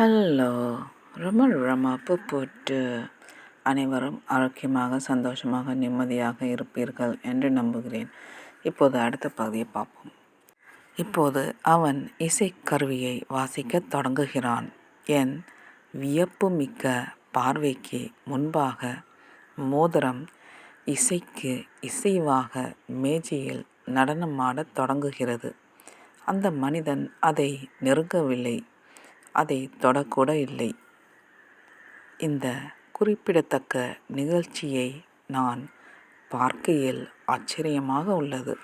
Hello ரொம்ப ரொம்ப போட்டு அனைவரும் ஆரோக்கியமாக சந்தோஷமாக நிம்மதியாக இருப்பீர்கள் என்று நம்புகிறேன். இப்போது அடுத்த பகுதியை பார்ப்போம். இப்போது அவன் இசைக்கருவியை வாசிக்கத் தொடங்குகிறான். என் வியப்புமிக்க பார்வைக்கு முன்பாக மோதிரம் இசைக்கு இசைவாக மேஜையில் நடனமாடத் தொடங்குகிறது. அந்த மனிதன் அதை நெருங்கவில்லை. அதை தொடக்கூட இல்லை. இந்த குறிப்பிடத்தக்க நிகழ்ச்சியை நான் பார்க்கையில் ஆச்சரியமாக உள்ளது.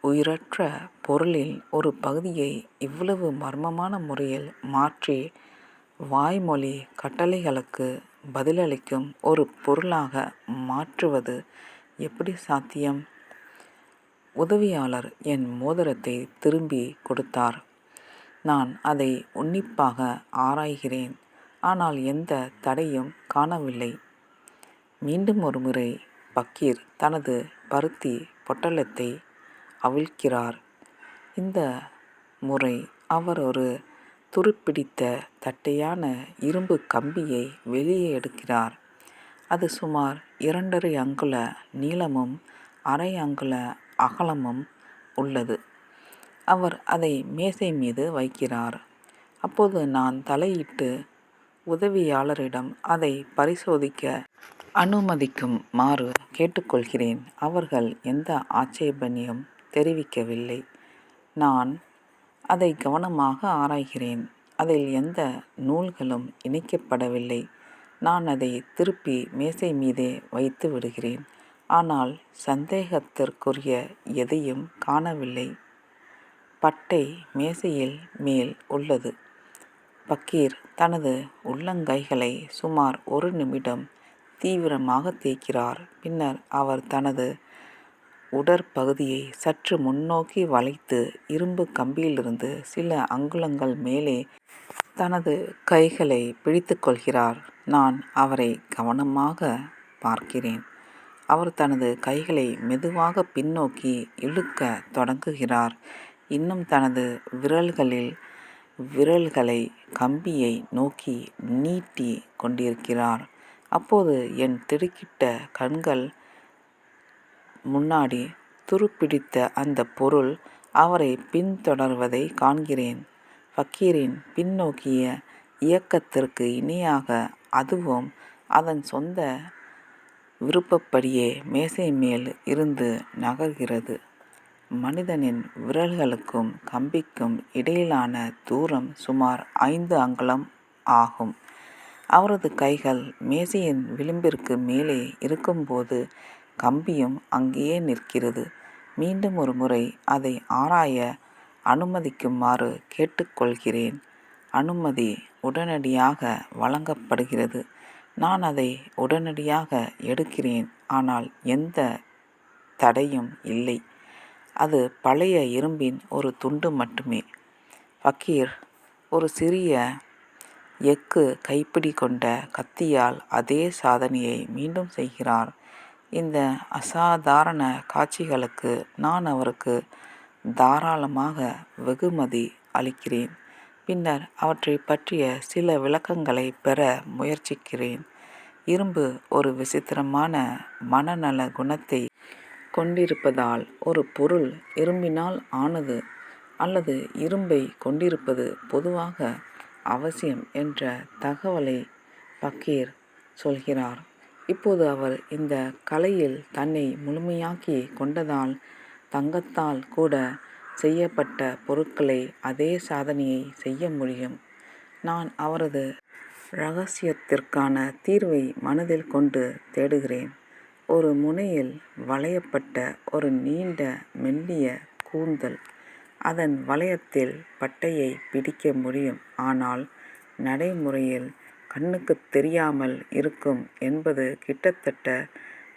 உயிரற்ற பொருளில் ஒரு பகுதியை இவ்வளவு மர்மமான முறையில் மாற்றி வாய்மொழி கட்டளைகளுக்கு பதிலளிக்கும் ஒரு பொருளாக மாற்றுவது எப்படி சாத்தியம்? உதவியாளர் என் மோதிரத்தை திரும்பி கொடுத்தார். நான் அதை உன்னிப்பாக ஆராய்கிறேன். ஆனால் எந்த தடையும் காணவில்லை. மீண்டும் ஒருமுறை பக்கீர் தனது பருத்தி பொட்டலத்தை அவிழ்க்கிறார். இந்த முறை அவர் ஒரு துருப்பிடித்த தட்டையான இரும்பு கம்பியை வெளியே எடுக்கிறார். அது சுமார் இரண்டரை அங்குல நீளமும் அரை அங்குல அகலமும் உள்ளது. அவர் அதை மேசை மீது வைக்கிறார். அப்போது நான் தலையிட்டு உதவியாளரிடம் அதை பரிசோதிக்க அனுமதிக்கும் மாறு கேட்டுக்கொள்கிறேன். அவர்கள் எந்த ஆட்சேபனையும் தெரிவிக்கவில்லை. நான் அதை கவனமாக ஆராய்கிறேன். அதில் எந்த நூல்களும் இணைக்கப்படவில்லை. நான் அதை திருப்பி மேசை மீதே வைத்து விடுகிறேன். ஆனால் சந்தேகத்திற்குரிய எதையும் காணவில்லை. பட்டை மேசையில் மேல் உள்ளது. பக்கீர் தனது உள்ளங்கைகளை சுமார் ஒரு நிமிடம் தீவிரமாக தேய்க்கிறார். பின்னர் அவர் தனது உடற்பகுதியை சற்று முன்னோக்கி வளைத்து இரும்பு கம்பியிலிருந்து சில அங்குலங்கள் மேலே தனது கைகளை பிடித்து கொள்கிறார். நான் அவரை கவனமாக பார்க்கிறேன். அவர் தனது கைகளை மெதுவாக பின்னோக்கி இழுக்கத் தொடங்குகிறார். இன்னும் தனது விரல்களில் விரல்களை கம்பியை நோக்கி நீட்டி கொண்டிருக்கிறார். அப்போது என் திடுக்கிட்ட கண்கள் முன்னாடி துருப்பிடித்த அந்த பொருள் அவரை பின்தொடர்வதை காண்கிறேன். ஃபக்கீரின் பின்னோக்கிய இயக்கத்திற்கு இணையாக அதுவும் அதன் சொந்த விருப்பப்படியே மேசை மேல் இருந்து நகர்கிறது. மனிதனின் விரல்களுக்கும் கம்பிக்கும் இடையிலான தூரம் சுமார் ஐந்து அங்குலம் ஆகும். அவரது கைகள் மேசையின் விளிம்பிற்கு மேலே இருக்கும்போது கம்பியும் அங்கேயே நிற்கிறது. மீண்டும் ஒரு முறை அதை ஆராய அனுமதிக்குமாறு கேட்டுக்கொள்கிறேன். அனுமதி உடனடியாக வழங்கப்படுகிறது. நான் அதை உடனடியாக எடுக்கிறேன் ஆனால் எந்த தடையும் இல்லை. அது பழைய இரும்பின் ஒரு துண்டு மட்டுமே. ஃபக்கீர் ஒரு சிறிய எஃகு கைப்பிடி கொண்ட கத்தியால் அதே சாதனையை மீண்டும் செய்கிறார். இந்த அசாதாரண காட்சிகளுக்கு நான் அவருக்கு தாராளமாக வெகுமதி அளிக்கிறேன். பின்னர் அவற்றை பற்றிய சில விளக்கங்களைப் பெற முயற்சிக்கிறேன். இரும்பு ஒரு விசித்திரமான மனநல குணத்தை கொண்டிருப்பதால் ஒரு பொருள் இரும்பினால் ஆனது அல்லது இரும்பை கொண்டிருப்பது பொதுவாக அவசியம் என்ற தகவலை பக்கீர் சொல்கிறார். இப்போது அவர் இந்த கலையில் தன்னை முழுமையாக்கி கொண்டதால் தங்கத்தால் கூட செய்யப்பட்ட பொருட்களை அதே சாதனையை செய்ய முடியும். நான் அவரது ரகசியத்திற்கான தீர்வை மனதில் கொண்டு தேடுகிறேன். ஒரு முனையில் வளையப்பட்ட ஒரு நீண்ட மெல்லிய கூந்தல். அதன் வளையத்தில் பட்டையை பிடிக்க முடியும் ஆனால் நடைமுறையில் கண்ணுக்குத் தெரியாமல் இருக்கும் என்பது கிட்டத்தட்ட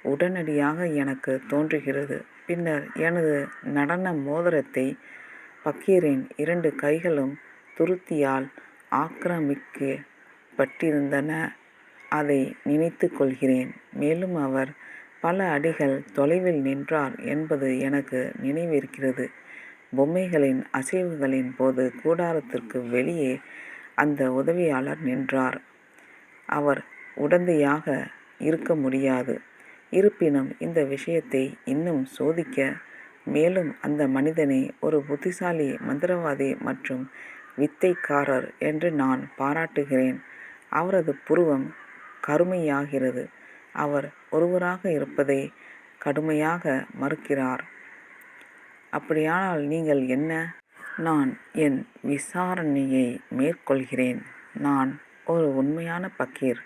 உடனடியாக எனக்கு தோன்றுகிறது. பின்னர் எனது நடன மோதிரத்தை பக்கீரின் இரண்டு கைகளும் துருத்தியால் ஆக்கிரமிக்கப்பட்டிருந்தன அதை நினைத்து கொள்கிறேன். மேலும் அவர் பல அடிகள் தொலைவில் நின்றார் என்பது எனக்கு நினைவிருக்கிறது. பொம்மைகளின் அசைவுகளின் போது கூடாரத்திற்கு வெளியே அந்த உதவியாளர் நின்றார். அவர் உடந்தையாக இருக்க முடியாது. இருப்பினும் இந்த விஷயத்தை இன்னும் சோதிக்க மேலும் அந்த மனிதனை ஒரு புத்திசாலி மந்திரவாதி மற்றும் வித்தைக்காரர் என்று நான் பாராட்டுகிறேன். அவரது புருவம் கருமையாகிறது. அவர் ஒருவராக இருப்பதை கடுமையாக மறுக்கிறார். அப்படியானால் நீங்கள் என்ன? நான் என் விசாரணையை மேற்கொள்கிறேன். நான் ஒரு உண்மையான பக்கீர்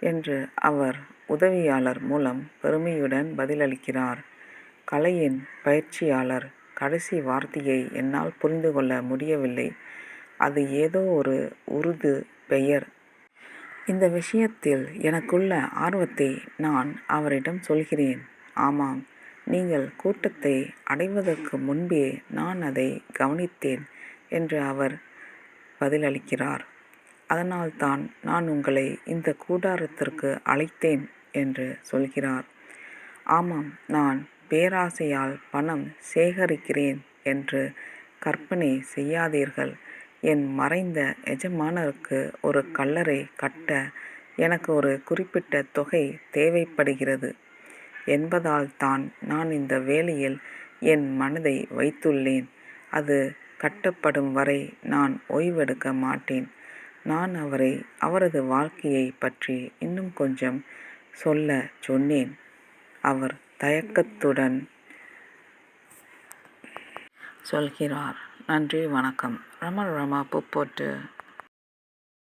என்று அவர் உதவியாளர் மூலம் பெருமையுடன் பதிலளிக்கிறார். கலையின் பயிற்சியாளர் கடைசி வார்த்தையை என்னால் புரிந்து கொள்ள முடியவில்லை. அது ஏதோ ஒரு உருது பெயர். இந்த விஷயத்தில் எனக்குள்ள ஆர்வத்தை நான் அவரிடம் சொல்கிறேன். ஆமாம் நீங்கள் கூட்டத்தை அடைவதற்கு முன்பே நான் அதை கவனித்தேன் என்று அவர் பதிலளிக்கிறார். அதனால்தான் நான் உங்களை இந்த கூடாரத்திற்கு அழைத்தேன் என்று சொல்கிறார். ஆமாம் நான் பேராசையால் பணம் சேகரிக்கிறேன் என்று கற்பனை செய்யாதீர்கள். என் மறைந்த எஜமானருக்கு ஒரு கல்லறை கட்ட எனக்கு ஒரு குறிப்பிட்ட தொகை தேவைப்படுகிறது. என்பதால் தான் நான் இந்த வேலையில் என் மனதை வைத்துள்ளேன். அது கட்டப்படும் வரை நான் ஓய்வெடுக்க மாட்டேன். நான் அவரை அவரது வாழ்க்கையை பற்றி இன்னும் கொஞ்சம் சொல்ல சொன்னேன். அவர் தயக்கத்துடன் சொல்கிறார். நன்றி வணக்கம். ரம ரமா புப்போட்டு